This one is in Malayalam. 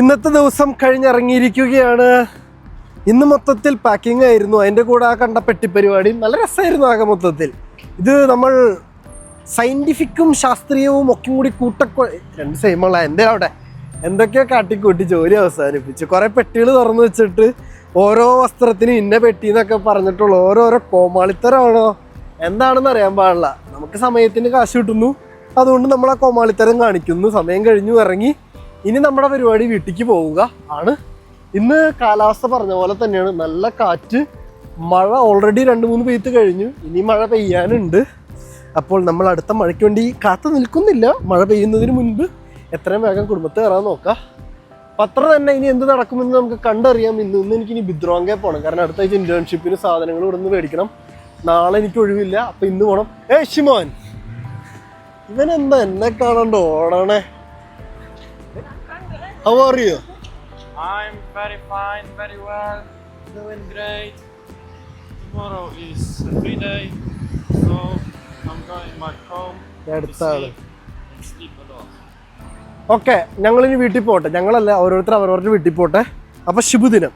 ഇന്നത്തെ ദിവസം കഴിഞ്ഞിറങ്ങിയിരിക്കുകയാണ്. ഇന്ന് മൊത്തത്തിൽ പാക്കിംഗ് ആയിരുന്നു. അതിന്റെ കൂടെ ആ കണ്ട പെട്ടിപ്പരിപാടിയും നല്ല രസമായിരുന്നു ആകെ മൊത്തത്തിൽ. ഇത് നമ്മൾ സയന്റിഫിക്കും ശാസ്ത്രീയവും ഒക്കെ കൂടി കൂട്ടക്കൊ രണ്ട് സെയിമുള്ള എന്റെ അവിടെ. എന്തൊക്കെയോ കാട്ടിക്കൂട്ടി ജോലി അവസാനിപ്പിച്ചു. കുറേ പെട്ടികൾ തുറന്നു വെച്ചിട്ട് ഓരോ വസ്ത്രത്തിനും ഇന്ന പെട്ടി എന്നൊക്കെ പറഞ്ഞിട്ടുള്ള ഓരോരോ കോമാളിത്തരമാണോ എന്താണെന്ന് അറിയാൻ പാടില്ല. നമുക്ക് സമയത്തിന് കാശ് കിട്ടുന്നു. അതുകൊണ്ട് നമ്മൾ ആ കോമാളിത്തരം കാണിക്കുന്നു. സമയം കഴിഞ്ഞു ഇറങ്ങി. ഇനി നമ്മുടെ പരിപാടി വീട്ടിലേക്ക് പോവുക ആണ്. ഇന്ന് കാലാവസ്ഥ പറഞ്ഞ പോലെ തന്നെയാണ്. നല്ല കാറ്റ്. മഴ ഓൾറെഡി രണ്ട് മൂന്ന് പെയ്ത്ത് കഴിഞ്ഞു. ഇനി മഴ പെയ്യാനുണ്ട്. അപ്പോൾ നമ്മൾ അടുത്ത മഴയ്ക്ക് വേണ്ടി കാത്തു നിൽക്കുന്നില്ല. മഴ പെയ്യുന്നതിന് മുൻപ് എത്രയും വേഗം കുടുംബത്തെ കയറാൻ നോക്കാം. പത്രം തന്നെ ഇനി എന്ത് നടക്കുമെന്ന് നമുക്ക് കണ്ടറിയാം. ഇന്ന് ഇന്ന് എനിക്ക് ഇനി ബിദ്രോങ്കെ പോകണം. കാരണം അടുത്ത ആഴ്ച ഇന്റേൺഷിപ്പിന് സാധനങ്ങൾ ഇവിടെ നിന്ന് മേടിക്കണം. നാളെ എനിക്ക് ഒഴിവില്ല. അപ്പൊ ഇന്ന് പോണം. ഏ ഷിമോൻ ഇവൻ എന്താ എന്നെ കാണണ്ട ഓടണേ? How are you? I'm very fine, very well, doing great. Tomorrow is a free day, so I'm going back home to അടുത്ത ആൾ sleep and sleep a lot. Okay ഞങ്ങളിനി വീട്ടിൽ പോട്ടെ ഞങ്ങളല്ല ഓരോരുത്തർ അവരവരുടെ വീട്ടിൽ പോട്ടെ അപ്പൊ ശുഭദിനം